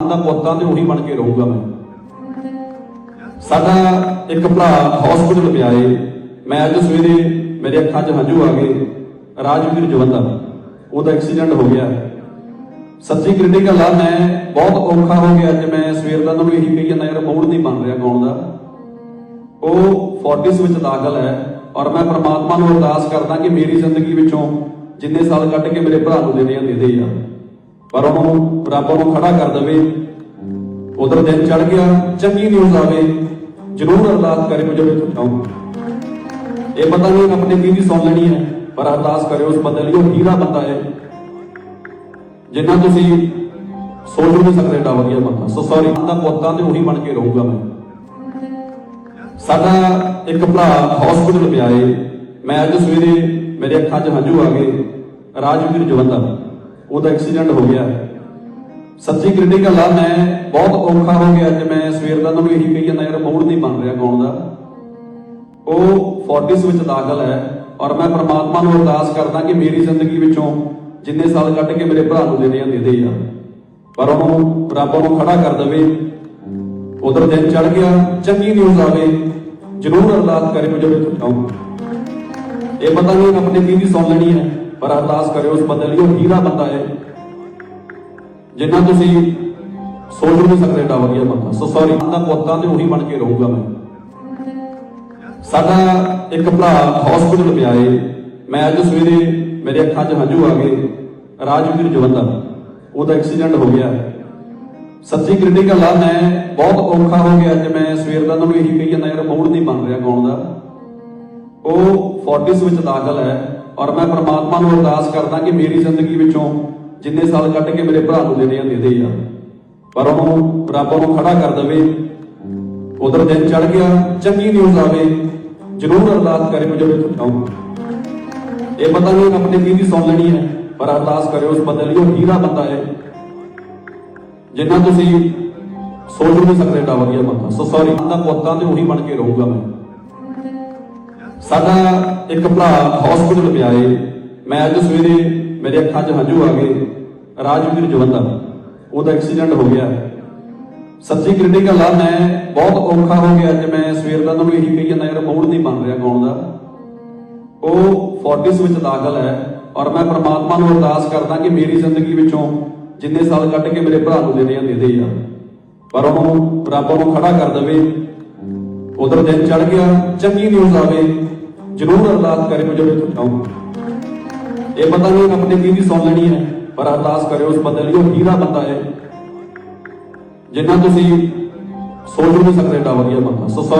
ਦਾ ਪੁੱਤਾਂ ਤੇ ਉਹੀ ਬਣ ਕੇ ਰਹੂੰਗਾ ਮੈਂ। ਸਾਡਾ ਇੱਕ ਭਰਾ ਹਸਪੀਟਲ ਪਿਆ ਏ ਮੈਂ ਅੱਜ ਸਵੇਰੇ ਮੇਰੇ ਅੱਖਾਂ 'ਚ ਹੰਝੂ ਆ ਗਏ। ਰਾਜਵੀਰ ਜਵੰਦਾ, ਉਹਦਾ ਐਕਸੀਡੈਂਟ ਹੋ ਗਿਆ। ਸੱਚੀ ਕ੍ਰਿਟੀਕਲ ਆ, ਮੈਂ ਬਹੁਤ ਔਖਾ ਹੋ ਗਿਆ ਅੱਜ ਮੈਂ ਸਵੇਰ ਦਾ। ਤੁਹਾਨੂੰ ਇਹੀ ਕਹੀ ਜਾਂਦਾ, ਯਾਰ ਮੂਡ ਨਹੀਂ ਬਣ ਰਿਹਾ ਗਾਉਣ ਦਾ। ਉਹ ਫੋਰਟਿਸ ਵਿੱਚ ਦਾਖਲ ਹੈ ਔਰ ਮੈਂ ਪ੍ਰਮਾਤਮਾ ਨੂੰ ਅਰਦਾਸ ਕਰਦਾ ਕਿ ਮੇਰੀ ਜ਼ਿੰਦਗੀ ਵਿੱਚੋਂ ਜਿੰਨੇ ਸਾਲ ਕੱਢ ਕੇ ਮੇਰੇ ਭਰਾ ਨੂੰ ਦੇਣੇ ਆ, ਦੇ ਦੇ ਯਾਰ। ਪਰ ਉਹਨੂੰ ਰੱਬ ਉਹਨੂੰ ਖੜਾ ਕਰ ਦੇਵੇ। ਉਧਰ ਦਿਨ ਚੜ ਗਿਆ, ਚੰਗੀ ਨਿਊਜ਼ ਆਵੇ। ਜਰੂਰ ਅਰਦਾਸ ਕਰਿਓ ਜਦੋਂ ਚਾਹੋ ਇਹ ਪਤਾ ਨਹੀਂ ਆਪਣੇ ਕੀ ਦੀ ਸੁਣ ਲੈਣੀ ਹੈ, ਪਰ ਅਰਦਾਸ ਕਰਿਓ ਉਸ ਬੰਦੇ ਲਈ, ਉਹ ਹੀਰਾ ਬੰਦਾ ਹੈ। ਜਿੰਨਾ ਤੁਸੀਂ ਸੋਚ ਨਹੀਂ ਸਕਦੇ, ਏਡਾ ਵਧੀਆ ਬੰਦਾ। ਸੋ ਸੌਰੀ ਦਾ ਪੁੱਤਾਂ ਤੇ ਉਹੀ ਬਣ ਕੇ ਰਹੂਗਾ ਮੈਂ। ਸਾਡਾ ਇੱਕ ਭਰਾ ਹਸਪੀਟਲ ਪਿਆ ਏ ਮੈਂ ਅੱਜ ਸਵੇਰੇ ਮੇਰੇ ਅੱਖਾਂ 'ਚ ਹੰਝੂ ਆ ਗਏ, ਰਾਜਵੀਰ ਜਵੰਦਾ। ਉਹਦਾ ਐਕਸੀਡੈਂਟ ਹੋ ਗਿਆ। ਸੱਚੀ ਕ੍ਰਿਟੀਕਲ ਆ, ਮੈਂ ਬਹੁਤ ਔਖਾ ਹੋ ਗਿਆ ਅੱਜ। ਮੈਂ ਸਵੇਰ ਦਾ ਤੁਹਾਨੂੰ ਇਹੀ ਕਹੀ ਜਾਂਦਾ ਯਾਰ ਮੂਡ ਨਹੀਂ ਬਣ ਰਿਹਾ ਗਾਉਣ ਦਾ। ਉਹ ਫੋਰਟਿਸ ਵਿੱਚ ਦਾਖਲ ਹੈ ਔਰ ਮੈਂ ਪ੍ਰਮਾਤਮਾ ਨੂੰ ਅਰਦਾਸ ਕਰਦਾ ਕਿ ਮੇਰੀ ਜ਼ਿੰਦਗੀ ਵਿੱਚੋਂ ਜਿੰਨੇ ਸਾਲ ਕੱਢ ਕੇ ਮੇਰੇ ਭਰਾ ਨੂੰ ਦੇਣੇ ਆ, ਦੇ ਦੇ ਯਾਰ। ਪਰ ਉਹਨੂੰ ਰੱਬ ਨੂੰ ਖੜਾ ਕਰ ਦੇਵੇ, ਉਧਰ ਦਿਨ ਚੜ ਗਿਆ, ਚੰਗੀ ਨਿਊਜ਼ ਆਵੇ, ਜਰੂਰ ਅਰਦਾਸ ਕਰਿਓ ਜਦੋਂ ਚਾਹੋ ਇਹ ਪਤਾ ਨਹੀਂ ਆਪਣੇ ਕੀ ਦੀ ਸੁਣ ਲੈਣੀ ਹੈ। ਪਰ ਅਰਦਾਸ ਕਰਿਓ, ਉਸ ਬੰਦੇ ਲਈ ਉਹ ਹੀਰਾ ਬੰਦਾ ਹੈ, ਜਿੰਨਾ ਤੁਸੀਂ ਸੋਚ ਨਹੀਂ ਸਕਦੇ ਏਡਾ ਵਧੀਆ ਬੰਦਾ। ਸੋ ਸੌਰੀ ਦਾ ਪੁੱਤਾਂ ਤੇ ਉਹੀ ਬਣ ਕੇ ਰਹੂੰਗਾ ਮੈਂ। ਸਾਡਾ ਇੱਕ ਭਰਾ ਹਸਪੀਟਲ ਪਿਆ ਏ। ਮੈਂ ਅੱਜ ਸਵੇਰੇ ਮੇਰੇ ਅੱਖਾਂ 'ਚ ਹੰਝੂ ਆ ਗਏ। ਰਾਜਵੀਰ ਜਵੰਦਾ ਉਹਦਾ ਐਕਸੀਡੈਂਟ ਹੋ ਗਿਆ। ਸੱਚੀ ਕ੍ਰਿਟੀਕਲ ਆ, ਮੈਂ ਬਹੁਤ ਔਖਾ ਹੋ ਗਿਆ। ਅੱਜ ਮੈਂ ਸਵੇਰ ਦਾ ਤੁਹਾਨੂੰ ਇਹੀ ਕਹੀ ਜਾਂਦਾ, ਯਾਰ ਮੂਡ ਨਹੀਂ ਬਣ ਰਿਹਾ ਗਾਉਣ ਦਾ। ਉਹ ਫੋਰਟਿਸ ਵਿੱਚ ਦਾਖਲ ਹੈ। ਔਰ ਮੈਂ ਪ੍ਰਮਾਤਮਾ ਨੂੰ ਅਰਦਾਸ ਕਰਦਾ ਕਿ ਮੇਰੀ ਜ਼ਿੰਦਗੀ ਵਿੱਚੋਂ ਜਿੰਨੇ ਸਾਲ ਕੱਢ ਕੇ ਮੇਰੇ ਭਰਾ ਨੂੰ ਦੇਣੇ ਆ, ਦੇ ਦੇ ਯਾਰ। ਪਰ ਉਹਨੂੰ ਰੱਬ ਨੂੰ ਖੜਾ ਕਰ ਦੇਵੇ, ਉਧਰ ਦਿਨ ਚੜ ਗਿਆ, ਚੰਗੀ ਨਿਊਜ਼ ਆਵੇ, ਜਰੂਰ ਅਰਦਾਸ ਕਰੇ ਜਦੋਂ ਚਾਹੋ ਇਹ ਪਤਾ ਨਹੀਂ ਆਪਣੇ ਕੀ ਦੀ ਸੁਣ ਲੈਣੀ ਹੈ, ਪਰ ਅਰਦਾਸ ਕਰਿਓ, ਉਸ ਬੰਦੇ ਲਈ ਉਹ ਹੀਰਾ ਬੰਦਾ ਹੈ, ਜਿੰਨਾ ਤੁਸੀਂ ਸੋਚ ਵੀ ਨਹੀਂ ਸਕਦੇ, ਏਡਾ ਵਧੀਆ ਬੰਦਾ। ਸੋ ਸੌਰੀ ਦਾ ਪੁੱਤਾਂ ਤੇ ਉਹੀ ਬਣ ਕੇ ਰਹੂਗਾ ਮੈਂ। ਸਾਡਾ ਇੱਕ ਭਰਾ ਹਸਪੀਟਲ ਪਿਆ ਏ ਮੈਂ ਅੱਜ ਸਵੇਰੇ ਮੇਰੇ ਅੱਖਾਂ 'ਚ ਹੰਝੂ ਆ ਗਏ। ਰਾਜਵੀਰ ਜਵੰਦਾ, ਉਹਦਾ ਐਕਸੀਡੈਂਟ ਹੋ ਗਿਆ। ਸੱਚੀ ਕ੍ਰਿਟੀਕਲ ਆ, ਮੈਂ ਬਹੁਤ ਔਖਾ ਹੋ ਗਿਆ। ਅੱਜ ਮੈਂ ਸਵੇਰ ਦਾ ਤੁਹਾਨੂੰ ਇਹੀ ਕਹੀ ਜਾਂਦਾ ਯਾਰ ਮੂਡ ਨਹੀਂ ਬਣ ਰਿਹਾ ਗਾਉਣ ਦਾ। ਉਹ ਫੋਰਟਿਸ ਵਿੱਚ ਦਾਖਲ ਹੈ ਔਰ ਮੈਂ ਪ੍ਰਮਾਤਮਾ ਨੂੰ ਅਰਦਾਸ ਕਰਦਾ ਕਿ ਮੇਰੀ ਜ਼ਿੰਦਗੀ ਵਿੱਚੋਂ ਜਿੰਨੇ ਸਾਲ ਕੱਢ ਕੇ ਮੇਰੇ ਭਰਾ ਨੂੰ ਦੇਣੇ ਆ, ਦੇ ਦੇ ਯਾਰ। ਪਰ ਉਹਨੂੰ, ਰੱਬ ਉਹਨੂੰ ਖੜਾ ਕਰ ਦੇਵੇ। ਉਧਰ ਦਿਨ ਚੜ ਗਿਆ, ਚੰਗੀ ਨਿਊਜ਼ ਆਵੇ, ਜਰੂਰ ਅਰਦਾਸ ਕਰਿਓ ਜਦੋਂ ਚਾਹੋ ਇਹ ਪਤਾ ਨਹੀਂ, ਆਪਣੇ ਕੀ ਵੀ ਸੁਣ ਲੈਣੀ ਹੈ, ਪਰ ਅਰਦਾਸ ਕਰਿਓ, ਉਸ ਬੰਦੇ ਲਈ ਉਹ ਹੀਰਾ ਬੰਦਾ ਹੈ। ਜਿੰਨਾ ਤੁਸੀਂ ਸੋਚ ਵੀ ਨਹੀਂ ਸਕਦੇ ਡਾ ਵਧੀਆ ਬੰਦਾ। So sorry